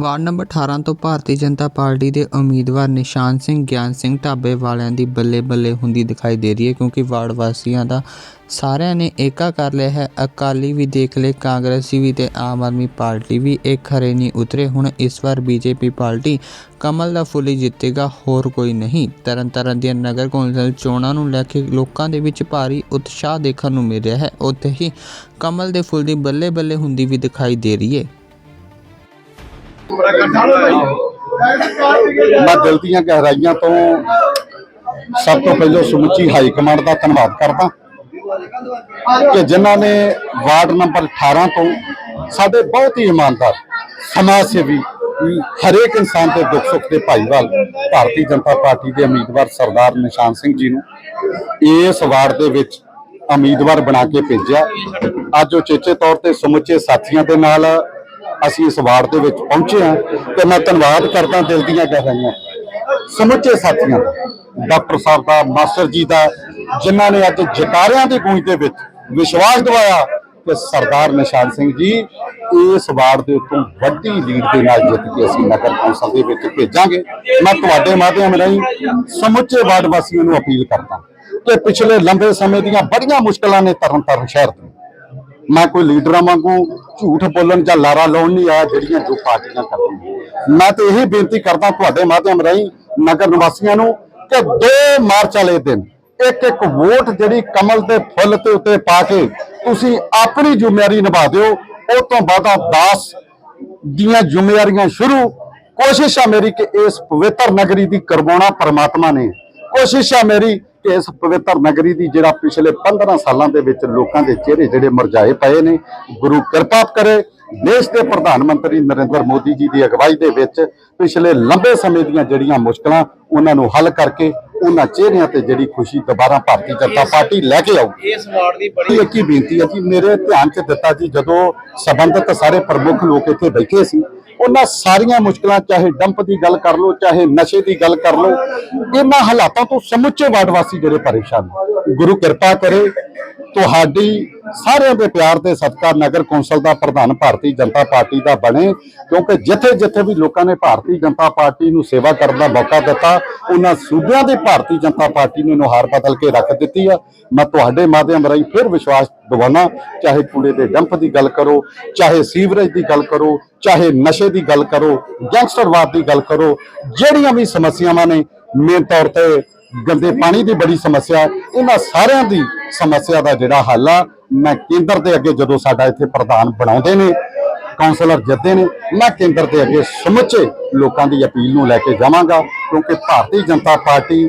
Ward number 18 ਤੋਂ Bharatiya Janata party ਦੇ ਉਮੀਦਵਾਰ ਨਿਸ਼ਾਨ ਸਿੰਘ, ਗਿਆਨ ਸਿੰਘ ਢਾਬੇ ਵਾਲਿਆਂ ਦੀ ਬੱਲੇ ਬੱਲੇ ਹੁੰਦੀ ਦਿਖਾਈ ਦੇ ਰਹੀ ਹੈ ਕਿਉਂਕਿ ਵਾਰਡ ਵਾਸੀਆਂ ਦਾ ਸਾਰਿਆਂ ਨੇ ਏਕਾ ਕਰ ਲਿਆ ਹੈ। ਅਕਾਲੀ ਵੀ ਦੇਖ ਲਏ, ਕਾਂਗਰਸੀ ਵੀ ਤੇ ਆਮ ਆਦਮੀ ਪਾਰਟੀ ਵੀ ਇਹ ਖਰੇ ਨਹੀਂ ਉਤਰੇ। ਹੁਣ ਇਸ ਵਾਰ ਬੀਜੇਪੀ ਪਾਰਟੀ ਕਮਲ ਦਾ ਫੁੱਲ ਹੀ ਜਿੱਤੇਗਾ, ਹੋਰ ਕੋਈ ਨਹੀਂ। ਤਰਨ ਤਾਰਨ ਦੀਆਂ ਨਗਰ ਕੌਂਸਲ ਚੋਣਾਂ ਨੂੰ ਲੈ ਕੇ ਲੋਕਾਂ ਦੇ ਵਿੱਚ ਭਾਰੀ ਉਤਸ਼ਾਹ ਦੇਖਣ ਨੂੰ ਮਿਲ ਰਿਹਾ ਹੈ। ਉੱਥੇ ਹੀ ਕਮਲ ਦੇ ਫੁੱਲ ਦੀ ਬੱਲੇ ਬੱਲੇ ਹੁੰਦੀ ਵੀ ਦਿਖਾਈ ਦੇ ਰਹੀ ਹੈ। ਮੈਂ ਦਿਲ ਦੀਆਂ ਗਹਿਰਾਈਆਂ ਤੋਂ ਸਭ ਤੋਂ ਪਹਿਲਾਂ ਸਮੁੱਚੀ ਹਾਈ ਕਮਾਂਡ ਦਾ ਧੰਨਵਾਦ ਕਰਦਾ। ਕਿ ਜਿਨ੍ਹਾਂ ਨੇ ਵਾਰਡ ਨੰਬਰ 18 ਤੋਂ ਸਾਡੇ ਬਹੁਤ ਹੀ ਇਮਾਨਦਾਰ ਸਮਾਜ ਸੇਵੀ, ਹਰੇਕ ਇਨਸਾਨ ਦੇ ਦੁੱਖ ਸੁੱਖ ਦੇ ਭਾਈਵਾਲ ਭਾਰਤੀ ਜਨਤਾ ਪਾਰਟੀ ਦੇ ਉਮੀਦਵਾਰ ਸਰਦਾਰ ਨਿਸ਼ਾਨ ਸਿੰਘ ਜੀ ਨੂੰ ਇਸ ਵਾਰਡ ਦੇ ਵਿੱਚ ਉਮੀਦਵਾਰ ਬਣਾ ਕੇ ਭੇਜਿਆ। ਅੱਜ ਉਹ ਚੇਚੇ ਤੌਰ ਤੇ ਸਮੁੱਚੇ ਸਾਥੀਆਂ ਦੇ ਨਾਲ ਅਸੀਂ ਇਸ ਵਾਰਡ ਦੇ ਵਿੱਚ ਪਹੁੰਚੇ ਹਾਂ ਤੇ ਮੈਂ ਧੰਨਵਾਦ ਕਰਦਾ ਦਿਲ ਦੀਆਂ ਗਹਿਰਾਈਆਂ। ਸਮੁੱਚੇ ਸਾਥੀਆਂ ਦਾ ਡਾਕਟਰ ਸਾਹਿਬ ਦਾ, ਮਾਸਟਰ ਜੀ ਦਾ, ਜਿਨ੍ਹਾਂ ਨੇ ਅੱਜ ਜਕਾਰਿਆਂ ਦੀ ਗੂੰਜ ਦੇ ਵਿੱਚ ਵਿਸ਼ਵਾਸ ਦਿਵਾਇਆ ਕਿ ਸਰਦਾਰ ਨਿਸ਼ਾਨ ਸਿੰਘ ਜੀ ਇਸ ਵਾਰਡ ਦੇ ਉੱਤੋਂ ਵੱਡੀ ਲੀਡ ਦੇ ਨਾਲ ਜਿੱਤ ਕੇ ਅਸੀਂ ਨਗਰ ਕੌਂਸਲ ਦੇ ਵਿੱਚ ਭੇਜਾਂਗੇ। ਮੈਂ ਤੁਹਾਡੇ ਮਾਧਿਅਮ ਰਾਹੀਂ ਸਮੁੱਚੇ ਵਾਰਡ ਵਾਸੀਆਂ ਨੂੰ ਅਪੀਲ ਕਰਦਾ ਕਿ ਪਿਛਲੇ ਲੰਬੇ ਸਮੇਂ ਦੀਆਂ ਬੜੀਆਂ ਮੁਸ਼ਕਲਾਂ ਨੇ ਤਰਨਤਾਰਨ ਸ਼ਹਿਰ ਤੇ। ਮੈਂ ਕੋਈ ਲੀਡਰਾਂ ਵਾਂਗੂ ਝੂਠ ਬੋਲਣ ਜਾਂ ਲਾਰਾ ਲਾਉਣ ਨਹੀਂ ਆਇਆ ਜਿਹੜੀਆਂ ਜੋ ਪਾਰਟੀਆਂ ਕਰਦੀਆਂ। ਮੈਂ ਤੇ ਇਹ ਬੇਨਤੀ ਕਰਦਾ ਤੁਹਾਡੇ ਮਾਧਿਅਮ ਰਾਹੀਂ, ਨਗਰ ਨਿਵਾਸੀਆਂ ਨੂੰ, ਕਿ ਦੋ ਮਾਰਚ ਵਾਲੇ ਦਿਨ ਇੱਕ ਇੱਕ ਵੋਟ ਜਿਹੜੀ ਕਮਲ ਦੇ ਫੁੱਲ ਤੇ ਉੱਤੇ ਪਾ ਕੇ ਤੁਸੀਂ ਆਪਣੀ ਜ਼ਿੰਮੇਵਾਰੀ ਨਿਭਾ ਦਿਓ। ਉਹ ਤੋਂ ਬਾਅਦ ਦਾਸ ਦੀਆਂ ਜ਼ਿੰਮੇਵਾਰੀਆਂ ਸ਼ੁਰੂ। ਕੋਸ਼ਿਸ਼ ਆ ਮੇਰੀ ਕਿ ਇਸ ਪਵਿੱਤਰ ਨਗਰੀ ਦੀ ਕਰਵਾਉਣਾ ਪਰਮਾਤਮਾ ਨੇ। ਕੋਸ਼ਿਸ਼ ਆ ਮੇਰੀ ਇਸ ਪਵਿੱਤਰ ਨਗਰੀ ਦੀ ਜਿਹੜਾ ਪਿਛਲੇ 15 ਸਾਲਾਂ ਦੇ ਵਿੱਚ ਲੋਕਾਂ ਦੇ ਚਿਹਰੇ ਜਿਹੜੇ ਮੁਰਝਾਏ ਪਏ ਨੇ ਗੁਰੂ ਕਿਰਪਾ ਕਰੇ ਦੇਸ਼ ਦੇ ਪ੍ਰਧਾਨ ਮੰਤਰੀ ਨਰਿੰਦਰ ਮੋਦੀ ਜੀ ਦੀ ਅਗਵਾਈ ਦੇ ਵਿੱਚ ਪਿਛਲੇ ਲੰਬੇ ਸਮੇਂ ਦੀਆਂ ਜਿਹੜੀਆਂ ਮੁਸ਼ਕਲਾਂ ਉਹਨਾਂ ਨੂੰ ਹੱਲ ਕਰਕੇ ਉਹਨਾਂ ਚਿਹਰਿਆਂ ਤੇ ਜਿਹੜੀ ਖੁਸ਼ੀ ਦੁਬਾਰਾ ਭਾਰਤੀ ਜਨਤਾ ਪਾਰਟੀ ਲੈ ਕੇ ਆਊਗੀ। ਇਸ ਵਾਰਡ ਦੀ ਬੜੀ ਬੜੀ ਇੱਕ ਹੀ ਬੇਨਤੀ ਹੈ ਜੀ? ਮੇਰੇ ਧਿਆਨ 'ਚ ਦਿੱਤਾ ਜੀ ਜਦੋਂ ਸਬੰਧਤ ਸਾਰੇ ਪ੍ਰਮੁੱਖ ਲੋਕ ਇੱਥੇ ਬੈਠੇ ਸੀ ਉਹਨਾਂ ਸਾਰੀਆਂ ਮੁਸ਼ਕਲਾਂ, ਚਾਹੇ ਡੰਪ ਦੀ ਗੱਲ ਕਰ ਲਓ, ਚਾਹੇ ਨਸ਼ੇ ਦੀ ਗੱਲ ਕਰ ਲਓ, ਇਹਨਾਂ ਹਾਲਾਤਾਂ ਤੋਂ ਸਮੁੱਚੇ ਵਾਰਡ ਵਾਸੀ ਜਿਹੜੇ ਪਰੇਸ਼ਾਨ ਨੇ। ਗੁਰੂ ਕਿਰਪਾ ਕਰੇ, ਤੁਹਾਡੀ ਸਾਰਿਆਂ ਦੇ ਪਿਆਰ ਤੇ ਸਤਿਕਾਰ ਨਗਰ ਕੌਂਸਲ ਦਾ ਪ੍ਰਧਾਨ ਭਾਰਤੀ ਜਨਤਾ ਪਾਰਟੀ ਦਾ ਬਣੇ, ਕਿਉਂਕਿ ਜਿੱਥੇ ਜਿੱਥੇ ਵੀ ਲੋਕਾਂ ਨੇ ਭਾਰਤੀ ਜਨਤਾ ਪਾਰਟੀ ਨੂੰ ਸੇਵਾ ਕਰਨ ਦਾ ਮੌਕਾ ਦਿੱਤਾ, ਉਹਨਾਂ ਸੂਬਿਆਂ ਦੇ ਭਾਰਤੀ ਜਨਤਾ ਪਾਰਟੀ ਨੂੰ ਨੁਹਾਰ ਬਦਲ ਕੇ ਰੱਖ ਦਿੱਤੀ ਆ। ਮੈਂ ਤੁਹਾਡੇ ਮਾਧਿਅਮ ਰਾਹੀਂ ਫਿਰ ਵਿਸ਼ਵਾਸ ਦਿਵਾਉਣਾ, ਚਾਹੇ ਕੂੜੇ ਦੇ ਡੰਪ ਦੀ ਗੱਲ ਕਰੋ, ਚਾਹੇ ਸੀਵਰੇਜ ਦੀ ਗੱਲ ਕਰੋ, ਚਾਹੇ ਨਸ਼ੇ ਦੀ ਗੱਲ ਕਰੋ, ਗੈਂਗਸਟਰਵਾਦ ਦੀ ਗੱਲ ਕਰੋ, ਜਿਹੜੀਆਂ ਵੀ ਸਮੱਸਿਆਵਾਂ ਨੇ, ਮੇਨ ਤੌਰ ਤੇ ਗੰਦੇ ਪਾਣੀ ਦੀ ਬੜੀ ਸਮੱਸਿਆ, ਇਹਨਾਂ ਸਾਰਿਆਂ ਦੀ ਸਮੱਸਿਆ ਦਾ ਜਿਹੜਾ ਹੱਲ ਆ ਮੈਂ ਕੇਂਦਰ ਦੇ ਅੱਗੇ ਜਦੋਂ ਸਾਡਾ ਇੱਥੇ ਪ੍ਰਧਾਨ ਬਣਾਉਂਦੇ ਨੇ ਕਾਉਂਸਲਰ ਜਿੱਤਦੇ ਨੇ ਮੈਂ ਕੇਂਦਰ ਦੇ ਅੱਗੇ ਸਮੁੱਚੇ ਲੋਕਾਂ ਦੀ ਅਪੀਲ ਨੂੰ ਲੈ ਕੇ ਜਾਵਾਂਗਾ ਕਿਉਂਕਿ ਭਾਰਤੀ ਜਨਤਾ ਪਾਰਟੀ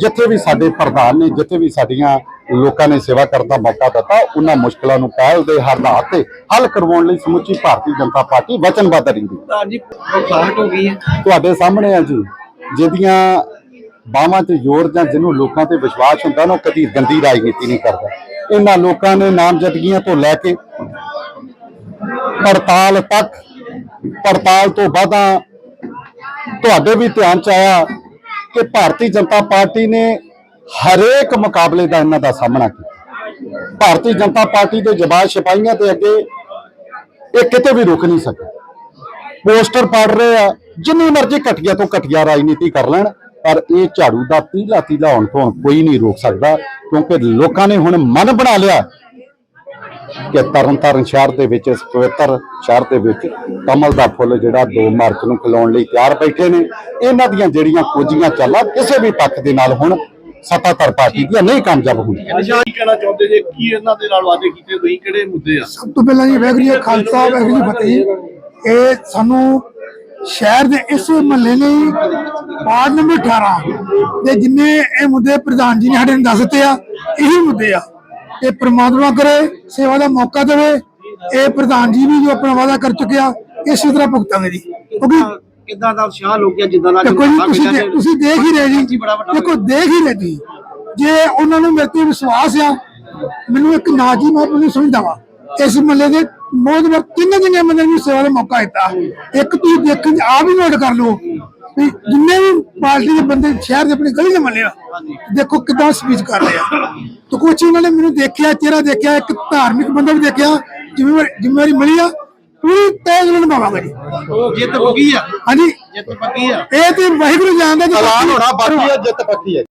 ਜਿੱਥੇ ਵੀ ਸਾਡੇ ਪ੍ਰਧਾਨ ਨੇ ਜਿੱਥੇ ਵੀ ਸਾਡੀਆਂ ਲੋਕਾਂ ਨੇ ਸੇਵਾ ਕਰਨ ਦਾ ਮੌਕਾ ਦਿੱਤਾ ਉਹਨਾਂ ਮੁਸ਼ਕਲਾਂ ਨੂੰ ਪਹਿਲ ਦੇ ਹਾਲਾਤ ਤੇ ਹੱਲ ਕਰਵਾਉਣ ਲਈ ਸਮੁੱਚੀ ਭਾਰਤੀ ਜਨਤਾ ਪਾਰਟੀ ਵਚਨਬੱਧ ਰਹਿੰਦੀ। ਹੈ ਅੱਜ ਬਰਸਾਤ ਹੋ ਗਈ ਹੈ। ਤੁਹਾਡੇ ਸਾਹਮਣੇ ਆ ਜੀ ਜਿਹਦੀਆਂ ਬਾਹਾਂ 'ਚ ਜ਼ੋਰ ਜਾਂ ਜਿਹਨੂੰ ਲੋਕਾਂ ਤੇ ਵਿਸ਼ਵਾਸ ਹੁੰਦਾ ਨਾ, ਉਹ ਕਦੀ ਗੰਦੀ ਰਾਜਨੀਤੀ ਨਹੀਂ ਕਰਦਾ। ਇਹਨਾਂ ਲੋਕਾਂ ਨੇ ਨਾਮਜ਼ਦਗੀਆਂ ਤੋਂ ਲੈ ਕੇ ਪੜਤਾਲ ਤੱਕ, ਪੜਤਾਲ ਤੋਂ ਬਾਅਦਾਂ ਤੁਹਾਡੇ ਵੀ ਧਿਆਨ ਚ ਆਇਆ ਕਿ ਭਾਰਤੀ ਜਨਤਾ ਪਾਰਟੀ ਨੇ ਹਰੇਕ ਮੁਕਾਬਲੇ ਦਾ ਇਹਨਾਂ ਦਾ ਸਾਹਮਣਾ ਕੀਤਾ। ਭਾਰਤੀ ਜਨਤਾ ਪਾਰਟੀ ਦੇ ਜਵਾਬ ਸਿਪਾਹੀਆਂ ਦੇ ਅੱਗੇ ਇਹ ਕਿਤੇ ਵੀ ਰੁਕ ਨਹੀਂ ਸਕਿਆ ਪੋਸਟਰ ਪੜ ਰਹੇ ਆ, ਜਿੰਨੀ ਮਰਜ਼ੀ ਘਟੀਆ ਤੋਂ ਘਟੀਆ ਰਾਜਨੀਤੀ ਕਰ ਲੈਣ। ਪਰ ਇਹ ਝਾੜੂ ਦਾ ਤੀਲਾ ਤੀਲਾ ਹੋਣ ਤੋਂ ਕੋਈ ਨਹੀਂ ਰੋਕ ਸਕਦਾ ਕਿਉਂਕਿ ਲੋਕਾਂ ਨੇ ਹੁਣ ਮਨ ਬਣਾ ਲਿਆ ਕਿ ਤਰਨਤਾਰਨ ਸ਼ਹਿਰ ਦੇ ਵਿੱਚ ਇਸ ਪਵਿੱਤਰ ਸ਼ਹਿਰ ਦੇ ਵਿੱਚ ਕਮਲ ਦਾ ਫੁੱਲ ਜਿਹੜਾ 2 ਮਾਰਚ ਨੂੰ ਖਿਲਾਉਣ ਲਈ ਤਿਆਰ ਬੈਠੇ ਨੇ। ਇਹਨਾਂ ਦੀਆਂ ਜਿਹੜੀਆਂ ਕੋਝੀਆਂ ਚਾਲਾਂ ਕਿਸੇ ਵੀ ਪੱਖ ਦੇ ਨਾਲ ਹੁਣ ਸੱਤਾਧਰ ਪਾਰਟੀ ਦੀਆਂ ਨਹੀਂ ਕਾਮਯਾਬ ਨਿਸ਼ਾਨ ਕੀ ਕਹਿਣਾ ਚਾਹੁੰਦੇ ਜੇ? ਕੀ ਇਹਨਾਂ ਦੇ ਨਾਲ ਵਾਅਦੇ ਕੀਤੇ? ਤੁਸੀਂ ਕਿਹੜੇ ਮੁੱਦੇ ਆ? ਸਭ ਤੋਂ ਪਹਿਲਾਂ ਜੀ ਵੈਗਰੀ ਖਾਲਸਾ ਵੈਗਰੀ ਫਤਿਹ। ਇਹ ਸਾਨੂੰ ਸ਼ਹਿਰ ਦੇ ਇਸ ਮਹੱਲੇ ਲਈ ਵਾਰਡ ਨੰਬਰ 18 ਦੇ ਜਿੰਨੇ ਇਹ ਮੁੱਦੇ ਪ੍ਰਧਾਨ ਜੀ ਨੇ ਸਾਡੇ ਨੂੰ ਦੱਸ ਦਿੱਤੇ ਆ ਇਹੀ ਮੁੱਦੇ ਆ। ਤੇ ਪ੍ਰਮਾਤਮਾ ਕਰੇ ਸੇਵਾ ਦਾ ਮੌਕਾ ਦੇਵੇ ਇਹ ਪ੍ਰਧਾਨ ਜੀ ਵੀ ਜੋ ਆਪਣਾ ਵਾਅਦਾ ਕਰ ਚੁੱਕਿਆ ਇਸੇ ਤਰ੍ਹਾਂ ਭੁਗਤਾਂਗੇ ਜੀ। ਕਿਉਂਕਿ ਕਿੱਦਾਂ ਦਾ ਉਤਸ਼ਾਹ ਲੋਕਿਆ ਜਿੱਦਾਂ ਦਾ ਦੇਖੋ ਜੀ ਤੁਸੀਂ ਦੇ- ਤੁਸੀਂ ਦੇਖ ਹੀ ਰਹੇ ਜੀ। ਦੇਖੋ ਦੇਖ ਹੀ ਰਹੇ ਜੀ ਜੇ ਉਹਨਾਂ ਨੂੰ ਮੇਰੇ ਤੇ ਵਿਸ਼ਵਾਸ ਆ ਮੈਨੂੰ ਇੱਕ ਨਾਜੀ ਮੈਂ ਤੁਹਾਨੂੰ ਸਮਝਦਾ ਵਾ। ਇਸ ਮੱਲੇ ਦੇ ਮੋਦਵਰ ਤਿੰਨ ਜਿੰਨੇ ਬੰਦੇ ਨੂੰ ਸੇਵਾ ਦਾ ਮੌਕਾ ਦਿੱਤਾ। ਇੱਕ ਤੁਸੀਂ ਦੇਖਣ ਆ ਵੀ ਨੋਟ ਕਰ ਲਓ ਵੀ ਜਿੰਨੇ ਵੀ ਪਾਰਟੀ ਦੇ ਬੰਦੇ ਸ਼ਹਿਰ ਦੇ ਆਪਣੀ ਗਲੀ ਦੇ ਮੱਲੇ ਆ ਦੇਖੋ ਕਿਦਾਂ ਸਪੀਚ ਕਰ ਰਹੇ ਆ। ਤੇ ਕੁਛ ਉਹਨਾਂ ਨੇ ਮੈਨੂੰ ਦੇਖਿਆ ਚਿਹਰਾ ਦੇਖਿਆ ਇੱਕ ਧਾਰਮਿਕ ਬੰਦਾ ਵੀ ਦੇਖਿਆ ਜ਼ਿੰਮੇਵਾਰੀ ਜ਼ਿੰਮੇਵਾਰੀ ਮਿਲੀ ਆ ਪੂਰੀ ਤੇਜ਼ ਨਾਲ ਨਿਭਾਵਾਂਗੇ ਜੀ। ਜਿੱਤ ਬੁਗੀ ਆ। ਹਾਂਜੀ। ਜਿੱਤ ਪੱਕੀ ਆ। ਇਹ ਤੇ ਵਾਹਿਗੁਰੂ ਜਾਣਦਾ ਜੀ। ਐਲਾਨ ਹੋਣਾ ਬਾਕੀ ਹੈ ਜਿੱਤ ਪੱਕੀ ਹੈ